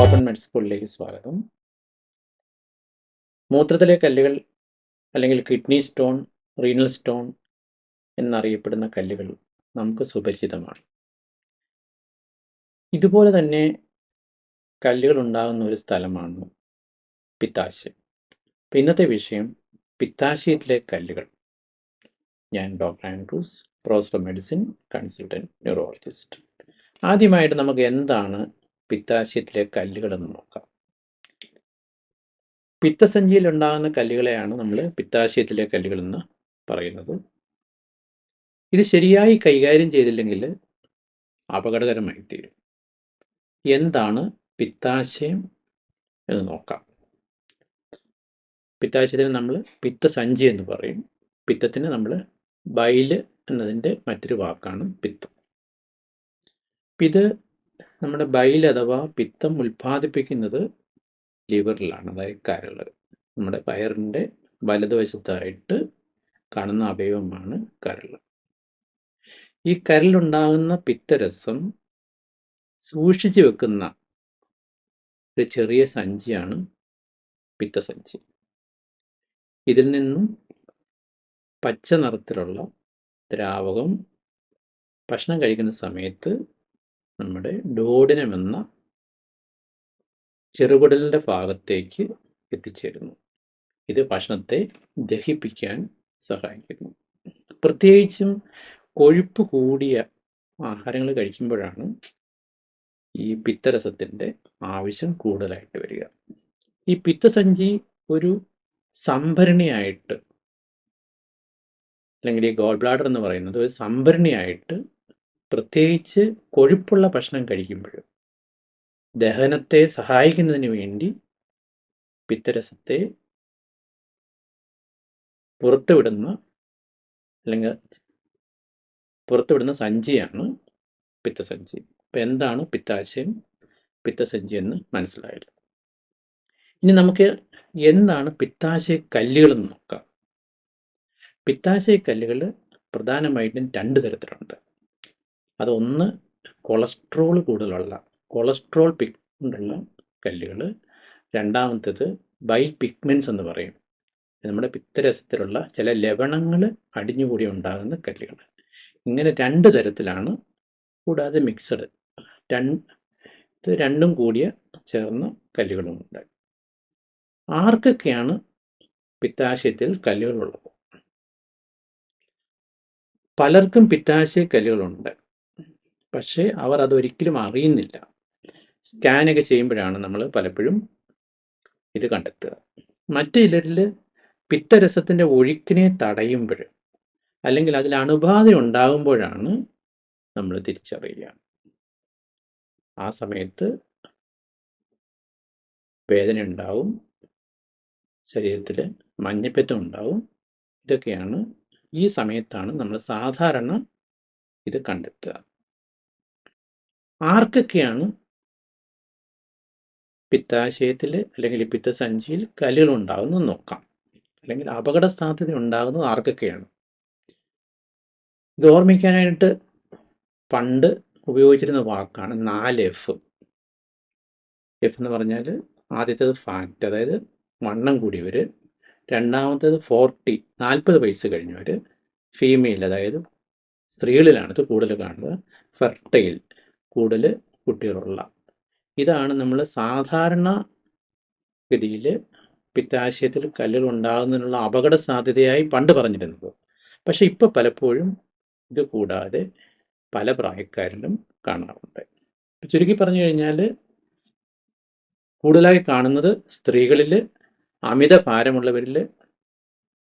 Open മെഡ് സ്കൂളിലേക്ക് സ്വാഗതം. മൂത്രത്തിലെ കല്ലുകൾ അല്ലെങ്കിൽ കിഡ്നി സ്റ്റോൺ റീനൽ സ്റ്റോൺ എന്നറിയപ്പെടുന്ന കല്ലുകൾ നമുക്ക് സുപരിചിതമാണ്. ഇതുപോലെ തന്നെ കല്ലുകൾ ഉണ്ടാകുന്ന ഒരു സ്ഥലമാണ് പിത്താശയം അപ്പം ഇന്നത്തെ വിഷയം പിത്താശയത്തിലെ കല്ലുകൾ. ഞാൻ doctor Andrews professor medicine consultant neurologist ആദ്യമായിട്ട് നമുക്ക് എന്താണ് പിത്താശയത്തിലെ കല്ലുകളെന്ന് നോക്കാം. പിത്തസഞ്ചിയിൽ ഉണ്ടാകുന്ന കല്ലുകളെയാണ് നമ്മൾ പിത്താശയത്തിലെ കല്ലുകളെന്ന് പറയുന്നത്. ഇത് ശരിയായി കൈകാര്യം ചെയ്തില്ലെങ്കിൽ അപകടകരമായി തീരും. എന്താണ് പിത്താശയം എന്ന് നോക്കാം. പിത്താശയത്തിന് നമ്മൾ പിത്തസഞ്ചി എന്ന് പറയും. പിത്തത്തിന് നമ്മൾ ബൈൽ എന്നതിന്റെ മറ്റൊരു വാക്കാണ് പിത്തം. ഇത് നമ്മുടെ ബൈൽ അഥവാ പിത്തം ഉൽപ്പാദിപ്പിക്കുന്നത് ലിവറിലാണ് അതായത് കരൾ നമ്മുടെ വയറിന്റെ വലതുവശത്തായിട്ട് കാണുന്ന അവയവമാണ് കരൾ ഈ കരലുണ്ടാകുന്ന പിത്തരസം സൂക്ഷിച്ചു വെക്കുന്ന ഒരു ചെറിയ സഞ്ചിയാണ് പിത്തസഞ്ചി. ഇതിൽ നിന്നും പച്ച നിറത്തിലുള്ള ദ്രാവകം ഭക്ഷണം കഴിക്കുന്ന സമയത്ത് നമ്മുടെ ഡോഡിനം എന്ന ചെറുകുടലിന്റെ ഭാഗത്തേക്ക് എത്തിച്ചേരുന്നു. ഇത് ഭക്ഷണത്തെ ദഹിപ്പിക്കാൻ സഹായിക്കുന്നു. പ്രത്യേകിച്ചും കൊഴുപ്പ് കൂടിയ ആഹാരങ്ങൾ കഴിക്കുമ്പോഴാണ് ഈ പിത്തരസത്തിന്റെ ആവശ്യം കൂടുതലായിട്ട് വരിക. ഈ പിത്തസഞ്ചി ഒരു സംഭരണിയായിട്ട് അല്ലെങ്കിൽ ഈ ഗോൾ ബ്ലാഡർ എന്ന് പറയുന്നത് ഒരു സംഭരണിയായിട്ട് പ്രത്യേകിച്ച് കൊഴുപ്പുള്ള ഭക്ഷണം കഴിക്കുമ്പോൾ ദഹനത്തെ സഹായിക്കുന്നതിന് വേണ്ടി പിത്തരസത്തെ പുറത്തുവിടുന്ന അല്ലെങ്കിൽ പുറത്തുവിടുന്ന സഞ്ചിയാണ് പിത്തസഞ്ചി. അപ്പം എന്താണ് പിത്താശയം? പിത്തസഞ്ചി എന്ന് മനസ്സിലായില്ല ഇനി നമുക്ക് എന്താണ് പിത്താശയ കല്ലുകളെന്ന് നോക്കാം. പിത്താശയ കല്ലുകൾ പ്രധാനമായിട്ടും രണ്ട് തരത്തിലുണ്ട്. അതൊന്ന് കൊളസ്ട്രോൾ കൂടുതലുള്ള കൊളസ്ട്രോൾ പിഗ്മെന്റുള്ള കല്ലുകൾ രണ്ടാമത്തേത് ബൈ പിഗ്മെൻസ് എന്ന് പറയും. നമ്മുടെ പിത്തരസത്തിലുള്ള ചില ലവണങ്ങൾ അടിഞ്ഞുകൂടി ഉണ്ടാകുന്ന കല്ലുകൾ ഇങ്ങനെ രണ്ട് തരത്തിലാണ് കൂടാതെ മിക്സഡ് രണ്ട് രണ്ടും കൂടിയ ചേർന്ന കല്ലുകളുമുണ്ട് ആർക്കൊക്കെയാണ് പിത്താശയത്തിൽ കല്ലുകളുള്ളത്? പലർക്കും പിത്താശയ കല്ലുകളുണ്ട്. പക്ഷേ അവർ അതൊരിക്കലും അറിയുന്നില്ല. സ്കാനൊക്കെ ചെയ്യുമ്പോഴാണ് നമ്മൾ പലപ്പോഴും ഇത് കണ്ടെത്തുക. മറ്റു ചിലരിൽ പിത്തരസത്തിന്റെ ഒഴുക്കിനെ തടയുമ്പോൾ അല്ലെങ്കിൽ അതിൽ അണുബാധ ഉണ്ടാകുമ്പോഴാണ് നമ്മൾ തിരിച്ചറിയുക. ആ സമയത്ത് വേദന ഉണ്ടാവും ശരീരത്തിൽ മഞ്ഞപ്പിത്തം ഉണ്ടാവും. ഇതൊക്കെയാണ് ഈ സമയത്താണ് നമ്മൾ സാധാരണ ഇത് കണ്ടെത്തുക. ആർക്കൊക്കെയാണ് പിത്താശയത്തിൽ അല്ലെങ്കിൽ പിത്തസഞ്ചിയിൽ കല്ലുകൾ ഉണ്ടാകുന്നത് നോക്കാം. അല്ലെങ്കിൽ അപകട സാധ്യത ഉണ്ടാകുന്നത് ആർക്കൊക്കെയാണ്? ഇത് ഓർമ്മിക്കാനായിട്ട് പണ്ട് ഉപയോഗിച്ചിരുന്ന വാക്കാണ് നാല് എഫ് എഫ് എന്ന് പറഞ്ഞാൽ ആദ്യത്തേത് ഫാറ്റ് അതായത് വണ്ണം കൂടിയവർ രണ്ടാമത്തേത് ഫോർട്ടി നാൽപ്പത് വയസ്സ് കഴിഞ്ഞവർ ഫീമെയിൽ അതായത് സ്ത്രീകളിലാണ് ഇത് കൂടുതൽ കാണുന്നത്. ഫെർട്ടൈൽ കൂടുതൽ കുട്ടികളുള്ള. ഇതാണ് നമ്മൾ സാധാരണ ഗതിയിൽ പിത്താശയത്തിൽ കല്ലുകൾ ഉണ്ടാകുന്നതിനുള്ള അപകട സാധ്യതയായി പണ്ട് പറഞ്ഞിരുന്നത്. പക്ഷെ ഇപ്പോൾ പലപ്പോഴും ഇത് കൂടാതെ പല പ്രായക്കാരിലും കാണാറുണ്ട്. ചുരുക്കി പറഞ്ഞു കഴിഞ്ഞാൽ കൂടുതലായി കാണുന്നത് സ്ത്രീകളിൽ അമിത ഭാരമുള്ളവരിൽ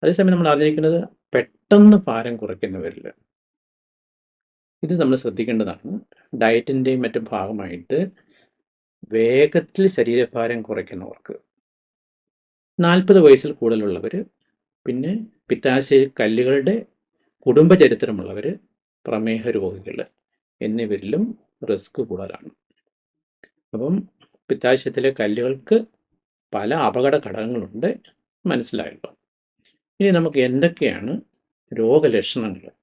അതേസമയം നമ്മൾ അറിഞ്ഞിരിക്കുന്നത് പെട്ടെന്ന് ഭാരം കുറയ്ക്കുന്നവരിൽ ഇത് നമ്മൾ ശ്രദ്ധിക്കേണ്ടതാണ്. ഡയറ്റിന്റെയും മറ്റും ഭാഗമായിട്ട് വേഗത്തിൽ ശരീരഭാരം കുറയ്ക്കുന്നവർക്ക്. നാൽപ്പത് വയസ്സിൽ കൂടുതലുള്ളവർ പിന്നെ പിത്താശയ കല്ലുകളുടെ കുടുംബചരിത്രമുള്ളവർ പ്രമേഹ രോഗികൾ എന്നിവരിലും റിസ്ക് കൂടുതലാണ്. അപ്പം പിത്താശയത്തിലെ കല്ലുകൾക്ക് പല അപകട ഘടകങ്ങളുണ്ട് മനസ്സിലായല്ലോ. ഇനി നമുക്ക് എന്തൊക്കെയാണ് രോഗലക്ഷണങ്ങൾ?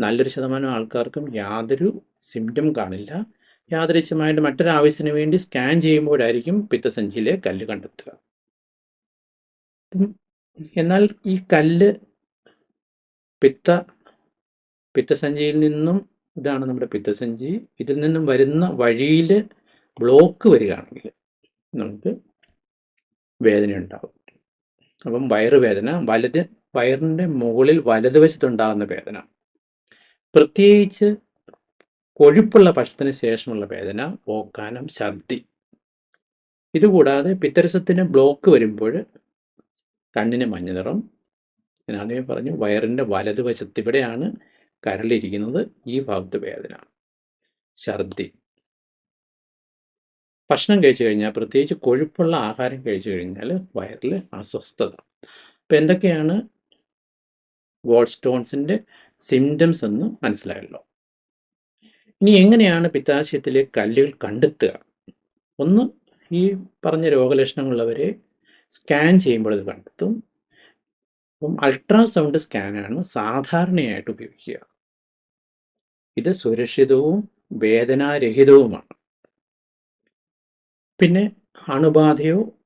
നല്ലൊരു ശതമാനം ആൾക്കാർക്കും യാതൊരു സിംറ്റം കാണില്ല. യാദൃച്ഛമായിട്ട് മറ്റൊരാവശ്യത്തിന് വേണ്ടി സ്കാൻ ചെയ്യുമ്പോഴായിരിക്കും പിത്തസഞ്ചിയിലെ കല്ല് കണ്ടെത്തുക. എന്നാൽ ഈ കല്ല് പിത്ത പിത്തസഞ്ചിയിൽ നിന്നും ഇതാണ് നമ്മുടെ പിത്തസഞ്ചി ഇതിൽ നിന്നും വരുന്ന വഴിയിൽ ബ്ലോക്ക് വരികയാണെങ്കിൽ നമുക്ക് വേദന ഉണ്ടാവും. അപ്പം വയറുവേദന വലത് വയറിന്റെ മുകളിൽ വലതുവശത്തുണ്ടാകുന്ന വേദന. പ്രത്യേകിച്ച് കൊഴുപ്പുള്ള ഭക്ഷണത്തിന് ശേഷമുള്ള വേദന ഓക്കാനം ഛർദി. ഇതുകൂടാതെ പിത്തരസത്തിന് ബ്ലോക്ക് വരുമ്പോൾ കണ്ണിന് മഞ്ഞ നിറം. ഞാൻ ആദ്യമേ പറഞ്ഞു വയറിന്റെ വലതുവശത്ത് ഇവിടെയാണ് കരളിരിക്കുന്നത്. ഈ ഭാഗത്ത് വേദന ഛർദി. ഭക്ഷണം കഴിച്ചു കഴിഞ്ഞാൽ പ്രത്യേകിച്ച് കൊഴുപ്പുള്ള ആഹാരം കഴിച്ചു കഴിഞ്ഞാൽ വയറിൽ അസ്വസ്ഥത. അപ്പം എന്തൊക്കെയാണ്? ഗോഡ് സ്റ്റോൺസിന്റെ സിംറ്റംസ് എന്ന് മനസ്സിലായല്ലോ. ഇനി എങ്ങനെയാണ് പിത്താശയത്തിലെ കല്ലുകൾ കണ്ടെത്തുക? ഒന്ന് ഈ പറഞ്ഞ രോഗലക്ഷണങ്ങളുള്ളവരെ സ്കാൻ ചെയ്യുമ്പോൾ ഇത് കണ്ടെത്തും. അപ്പം അൾട്രാസൗണ്ട് സ്കാനാണ് സാധാരണയായിട്ട് ഉപയോഗിക്കുക. ഇത് സുരക്ഷിതവും വേദനാരഹിതവുമാണ്. പിന്നെ അണുബാധയോ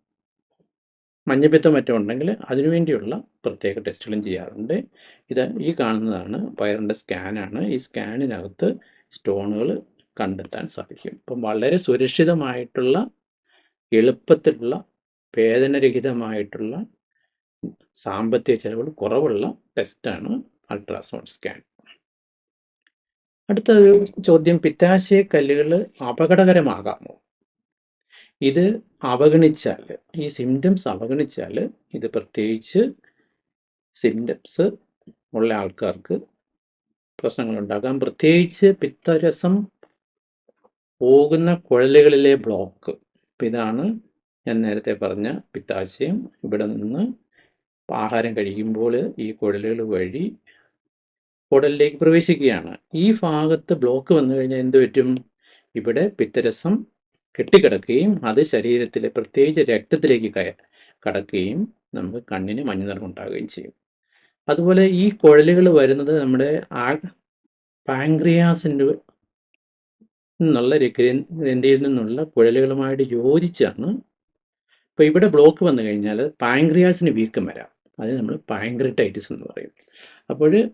മഞ്ഞപ്പിത്തോ മറ്റോ ഉണ്ടെങ്കിൽ അതിനുവേണ്ടിയുള്ള പ്രത്യേക ടെസ്റ്റുകളും ചെയ്യാറുണ്ട്. ഇത് ഈ കാണുന്നതാണ് വയറിന്റെ സ്കാനാണ്. ഈ സ്കാനിനകത്ത് സ്റ്റോണുകൾ കണ്ടെത്താൻ സാധിക്കും. അപ്പം വളരെ സുരക്ഷിതമായിട്ടുള്ള എളുപ്പത്തിലുള്ള വേദനരഹിതമായിട്ടുള്ള സാമ്പത്തിക ചെലവുകൾ കുറവുള്ള ടെസ്റ്റാണ് അൾട്രാസൗണ്ട് സ്കാൻ. അടുത്തൊരു ചോദ്യം പിത്താശയ കല്ലുകൾ അപകടകരമാകാമോ? ഇത് അവഗണിച്ചാൽ ഈ സിംറ്റംസ് അവഗണിച്ചാൽ ഇത് പ്രത്യേകിച്ച് സിംറ്റംസ് ഉള്ള ആൾക്കാർക്ക് പ്രശ്നങ്ങളുണ്ടാകാം. പ്രത്യേകിച്ച് പിത്തരസം പോകുന്ന കുഴലുകളിലെ ബ്ലോക്ക് അപ്പം ഇതാണ് ഞാൻ നേരത്തെ പറഞ്ഞ പിത്താശയം. ഇവിടെ നിന്ന് ആഹാരം കഴിക്കുമ്പോൾ ഈ കുഴലുകൾ വഴി കുടലിലേക്ക് പ്രവേശിക്കുകയാണ്. ഈ ഭാഗത്ത് ബ്ലോക്ക് വന്നു കഴിഞ്ഞാൽ എന്ത് പറ്റും? ഇവിടെ പിത്തരസം കെട്ടിക്കിടക്കുകയും അത് ശരീരത്തിലെ പ്രത്യേകിച്ച് രക്തത്തിലേക്ക് കയ കടക്കുകയും നമുക്ക് കണ്ണിന് മഞ്ഞ ഉണ്ടാകുകയും ചെയ്യും. അതുപോലെ ഈ കുഴലുകൾ വരുന്നത് നമ്മുടെ ആ പാങ്ക്രിയാസിന്റെ നിന്നുള്ള ഗ്രന്ഥ- ഗ്രന്ഥിയിൽ നിന്നുള്ള കുഴലുകളുമായിട്ട് യോജിച്ചാണ്. ഇപ്പോൾ ഇവിടെ ബ്ലോക്ക് വന്നു കഴിഞ്ഞാൽ പാങ്ക്രിയാസിന് വീക്കം വരാം. അതിന് നമ്മൾ പാങ്ക്രിറ്റൈറ്റിസ് എന്ന് പറയും. അപ്പോൾ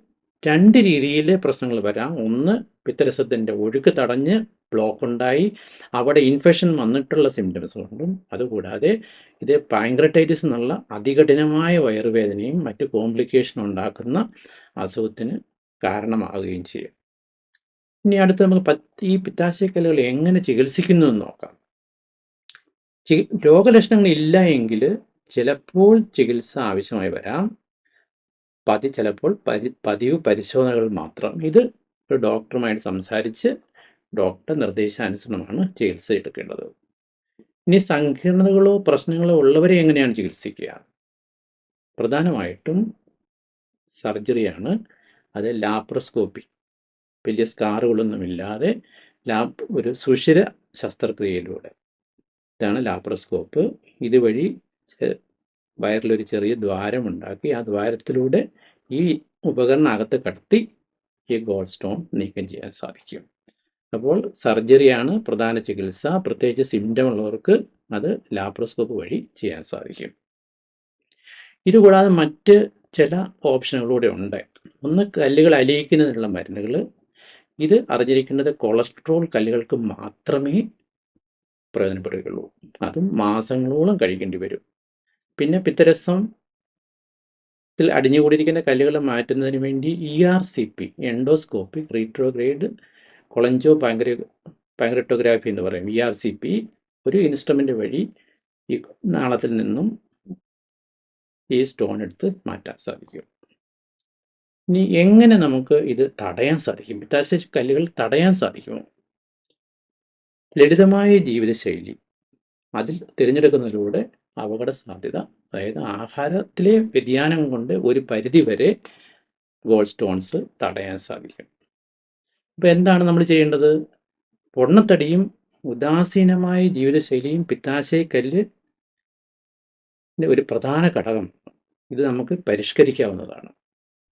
രണ്ട് രീതിയിലെ പ്രശ്നങ്ങൾ വരാം. ഒന്ന് പിത്തരസത്തിന്റെ ഒഴുക്ക് തടഞ്ഞ് ബ്ലോക്ക് ഉണ്ടായി. അവിടെ ഇൻഫെക്ഷൻ വന്നിട്ടുള്ള സിംറ്റംസ് കൊണ്ടും അതുകൂടാതെ ഇത് പാങ്ക്രറ്റൈറ്റിസ് എന്നുള്ള അതികഠിനമായ വയറുവേദനയും മറ്റ് കോംപ്ലിക്കേഷൻ ഉണ്ടാക്കുന്ന അസുഖത്തിന് കാരണമാവുകയും ചെയ്യും. ഇനി അടുത്ത് നമുക്ക് പത്ത് ഈ പിത്താശയക്കല്ലുകൾ എങ്ങനെ ചികിത്സിക്കുന്നു എന്ന് നോക്കാം. ചി രോഗലക്ഷണങ്ങൾ ഇല്ല എങ്കിൽ ചിലപ്പോൾ ചികിത്സ ആവശ്യമായി വരാം. പതി ചിലപ്പോൾ പരി പതിവ് പരിശോധനകൾ മാത്രം. ഇത് ഒരു ഡോക്ടറുമായിട്ട് സംസാരിച്ച് ഡോക്ടർ നിർദ്ദേശാനുസരണമാണ് ചികിത്സ എടുക്കേണ്ടത്. ഇനി സങ്കീർണതകളോ പ്രശ്നങ്ങളോ ഉള്ളവരെ എങ്ങനെയാണ് ചികിത്സിക്കുക? പ്രധാനമായിട്ടും സർജറിയാണ് അത് ലാപ്രോസ്കോപ്പി. വലിയ സ്കാറുകളൊന്നുമില്ലാതെ ലാപ് ഒരു സുഷിര ശസ്ത്രക്രിയയിലൂടെ. ഇതാണ് ലാപ്രോസ്കോപ്പ്. ഇതുവഴി വയറിലൊരു ചെറിയ ദ്വാരമുണ്ടാക്കി ആ ദ്വാരത്തിലൂടെ ഈ ഉപകരണം അകത്ത് കടത്തി ഈ ഗോൾഡ് സ്റ്റോൺ നീക്കം ചെയ്യാൻ സാധിക്കും. അപ്പോൾ സർജറിയാണ് പ്രധാന ചികിത്സ. പ്രത്യേകിച്ച് സിംറ്റം ഉള്ളവർക്ക് അത് ലാപ്രോസ്കോപ്പ് വഴി ചെയ്യാൻ സാധിക്കും. ഇതുകൂടാതെ മറ്റ് ചില ഓപ്ഷനുകളൂടെ ഉണ്ട്. ഒന്ന് കല്ലുകൾ അലിയിക്കുന്നതിനുള്ള മരുന്നുകൾ. ഇത് അറിഞ്ഞിരിക്കേണ്ടത് കൊളസ്ട്രോൾ കല്ലുകൾക്ക് മാത്രമേ പ്രയോജനപ്പെടുകയുള്ളൂ. അതും മാസങ്ങളോളം കഴിക്കേണ്ടി വരും. പിന്നെ പിത്തരസം ത്തിൽ അടിഞ്ഞുകൂടിയിരിക്കുന്ന കല്ലുകൾ മാറ്റുന്നതിന് വേണ്ടി E R C P endoscopy retrograde cholangio പാങ്ക്രി pancreatography എന്ന് പറയും. ഇ ആർ സി പി ഒരു ഇൻസ്ട്രുമെന്റ് വഴി ഈ നാളത്തിൽ നിന്നും ഈ സ്റ്റോൺ എടുത്ത് മാറ്റാൻ സാധിക്കും. ഇനി എങ്ങനെ നമുക്ക് ഇത് തടയാൻ സാധിക്കും? പിത്താശയ കല്ലുകൾ തടയാൻ സാധിക്കുമോ? ലളിതമായ ജീവിതശൈലി. അതിൽ തിരഞ്ഞെടുക്കുന്നതിലൂടെ അപകട സാധ്യത അതായത് ആഹാരത്തിലെ വ്യതിയാനം കൊണ്ട് ഒരു പരിധി വരെ ഗോൾഡ് സ്റ്റോൺസ് തടയാൻ സാധിക്കും. അപ്പോൾ എന്താണ് നമ്മൾ ചെയ്യേണ്ടത്? പൊണ്ണത്തടിയും ഉദാസീനമായ ജീവിതശൈലിയും പിത്താശയക്കല്ല് ഒരു പ്രധാന ഘടകം. ഇത് നമുക്ക് പരിഷ്കരിക്കാവുന്നതാണ്.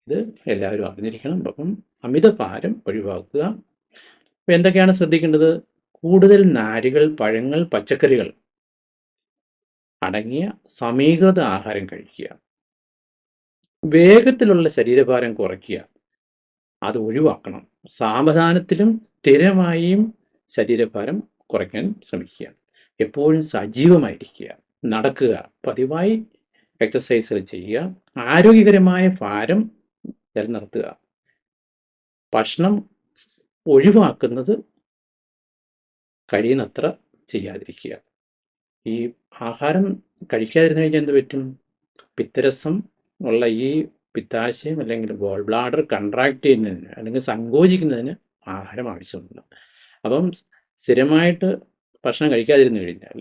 ഇത് എല്ലാവരും അറിഞ്ഞിരിക്കണം. അപ്പം അമിതഭാരം ഒഴിവാക്കുക. അപ്പോൾ എന്തൊക്കെയാണ് ശ്രദ്ധിക്കേണ്ടത്? കൂടുതൽ നാരുകൾ പഴങ്ങൾ പച്ചക്കറികൾ അടങ്ങിയ സമീകൃത ആഹാരം കഴിക്കുക. വേഗത്തിലുള്ള ശരീരഭാരം കുറയ്ക്കുക. അത് ഒഴിവാക്കണം. സാവധാനത്തിലും സ്ഥിരമായും ശരീരഭാരം കുറയ്ക്കാൻ ശ്രമിക്കുക. എപ്പോഴും സജീവമായിരിക്കുക. നടക്കുക. പതിവായി എക്സസൈസുകൾ ചെയ്യുക. ആരോഗ്യകരമായ ഭാരം നിലനിർത്തുക. ഭക്ഷണം ഒഴിവാക്കുന്നത് കഴിയുന്നത്ര ചെയ്യാതിരിക്കുക. ഈ ആഹാരം കഴിക്കാതിരുന്നു കഴിഞ്ഞാൽ എന്ത് പറ്റും? പിത്തരസം ഉള്ള ഈ പിത്താശയം അല്ലെങ്കിൽ ഗോൾ ബ്ലാഡർ കൺട്രാക്ട് ചെയ്യുന്നതിന് അല്ലെങ്കിൽ സങ്കോചിക്കുന്നതിന് ആഹാരം ആവശ്യമുണ്ട്. അപ്പം സ്ഥിരമായിട്ട് ഭക്ഷണം കഴിക്കാതിരുന്നു കഴിഞ്ഞാൽ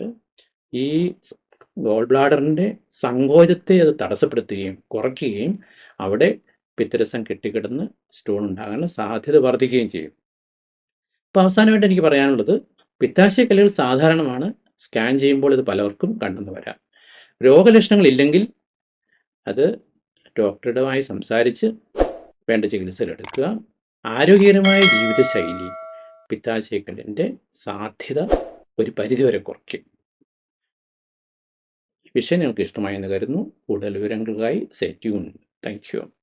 ഈ ഗോൾ ബ്ലാഡറിന്റെ സങ്കോചത്തെ അത് തടസ്സപ്പെടുത്തുകയും കുറയ്ക്കുകയും അവിടെ പിത്തരസം കെട്ടിക്കിടന്ന് സ്റ്റോൺ ഉണ്ടാകാനുള്ള സാധ്യത വർദ്ധിക്കുകയും ചെയ്യും. അപ്പോൾ അവസാനമായിട്ട് എനിക്ക് പറയാനുള്ളത് പിത്താശയ കല്ലുകൾ സാധാരണമാണ് സ്കാൻ ചെയ്യുമ്പോൾ ഇത് പലർക്കും കണ്ടെന്ന് വരാം. രോഗലക്ഷണങ്ങൾ ഇല്ലെങ്കിൽ അത് ഡോക്ടറുമായി സംസാരിച്ച് വേണ്ട ചികിത്സകൾ എടുക്കുക ആരോഗ്യകരമായ ജീവിതശൈലി പിത്താശയക്കല്ലിന്റെ സാധ്യത ഒരു പരിധിവരെ കുറയ്ക്കും. വിഷയം നിങ്ങൾക്ക് ഇഷ്ടമായെന്ന് കരുതുന്നു. കൂടുതൽ വിവരങ്ങൾക്കായി സെറ്റ് യു താങ്ക് യു.